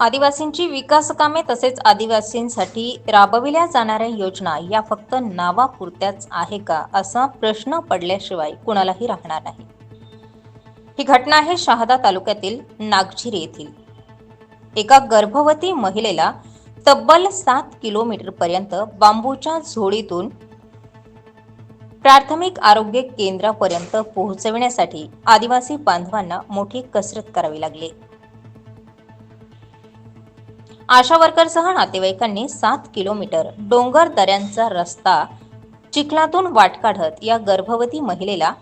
आदिवासींची विकास कामे तसेच आदिवासींसाठी राबविल्या जाणाऱ्या योजना या फक्त नावापुरत्याच आहे का असा प्रश्न पडल्याशिवाय कुणालाही राहणार नाही. ही घटना आहे शहादा तालुक्यातील नागझिरी येथील. एका गर्भवती महिलेला तब्बल सात किलोमीटर पर्यंत बांबूच्या झोडीतून प्राथमिक आरोग्य केंद्रापर्यंत पोहोचविण्यासाठी आदिवासी बांधवांना मोठी कसरत करावी लागली. आशा वर्करसह नातेवाईकांनी सात किलोमीटर डोंगर दऱ्यांचा रस्ता चिखलातून वाट काढत या गर्भवती महिलेला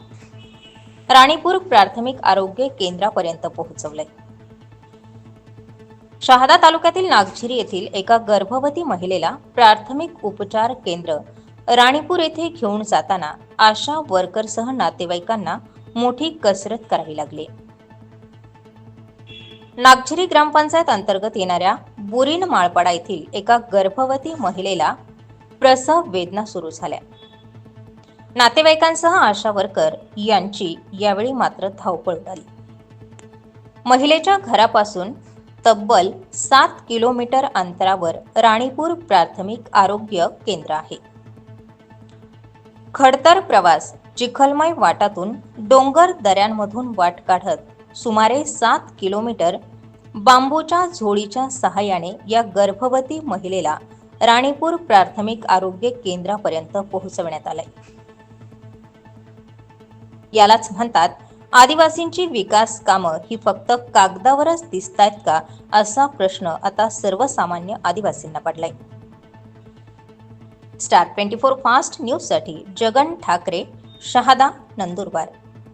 राणीपूर प्राथमिक आरोग्य केंद्रापर्यंत पोहोचवलंय. शहादा तालुक्यातील नागझिरी येथील एका गर्भवती महिलेला प्राथमिक उपचार केंद्र राणीपूर येथे घेऊन जाताना आशा वर्करसह नातेवाईकांना मोठी कसरत करावी लागली. नागझिरी ग्रामपंचायत अंतर्गत येणाऱ्या बुरीन माळपाडा येथील एका गर्भवती महिलेला प्रसव वेदना सुरू झाल्या. नातेवाईकांसह आशा वर्कर यांची यावेळी मात्र धावपळ उडाली. महिलेच्या घरापासून तब्बल सात किलोमीटर अंतरावर राणीपूर प्राथमिक आरोग्य केंद्र आहे. खडतर प्रवास चिखलमय वाटातून डोंगर दऱ्यांमधून वाट काढत सुमारे सात किलोमीटर बांबूच्या झोळीच्या सहाय्याने या गर्भवती महिलेला राणीपूर प्राथमिक आरोग्य केंद्रापर्यंत पोहोचवण्यात आलंय. यालाच म्हणतात आदिवासींची विकास कामं ही फक्त कागदावरच दिसतायत का असा प्रश्न आता सर्वसामान्य आदिवासींना पडलाय. स्टार ट्वेंटी फोर फास्ट न्यूजसाठी जगन ठाकरे शहादा नंदुरबार.